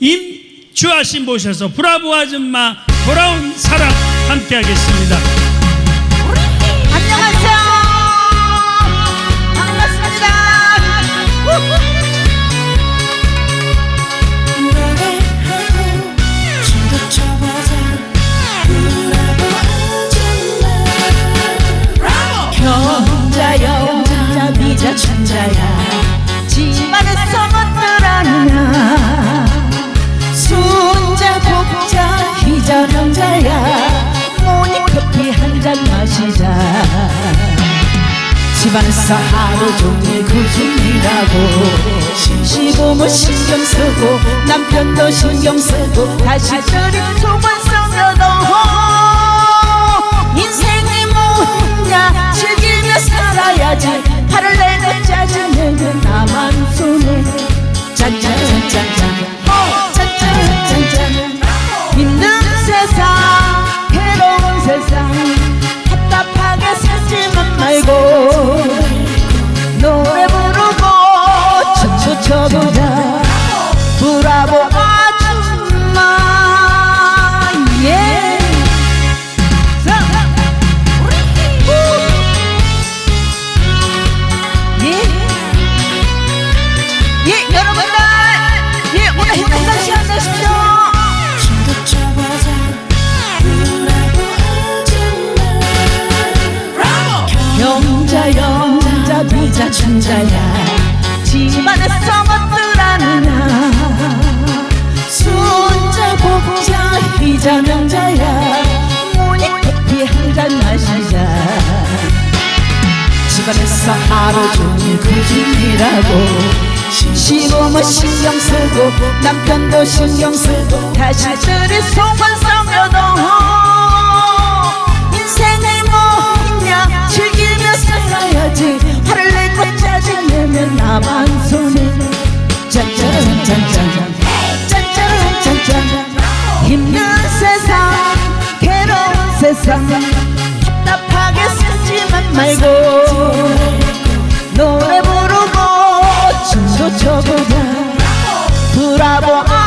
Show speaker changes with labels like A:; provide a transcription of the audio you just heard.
A: 임주하신 모셔서 브라보 아줌마 돌아온 사랑 함께 하겠습니다.
B: 안녕하세요. 반갑습니다. 미자 천자야. 집안에서 못들었나 순자 시자. 집안에서 하루 종일 구준이라고 심시보면 신경 쓰고 남편도 신경 쓰고 다시 저리 소문 썩여도 예, 여러분들. 예, 오늘 행복한 시간 되십시오. 영자 영자 비자 천자야. 집안에서 못들하느냐. 순자 복자 희자 명자야. 모닝커피 한잔 마시자. 집안에서 하루 종일 구준이라고 시부모 신경 쓰고 남편도 신경 쓰고 다시 들이 속만 썩여도 인생이 뭐냐? 즐기며 살아야지. 화를 내고 짜증내면 나만 손에 짠짠짠짠. 짠짠짠짠. 힘든 세상 괴로운 세상. 답답하게 살지만 말고 돌아보아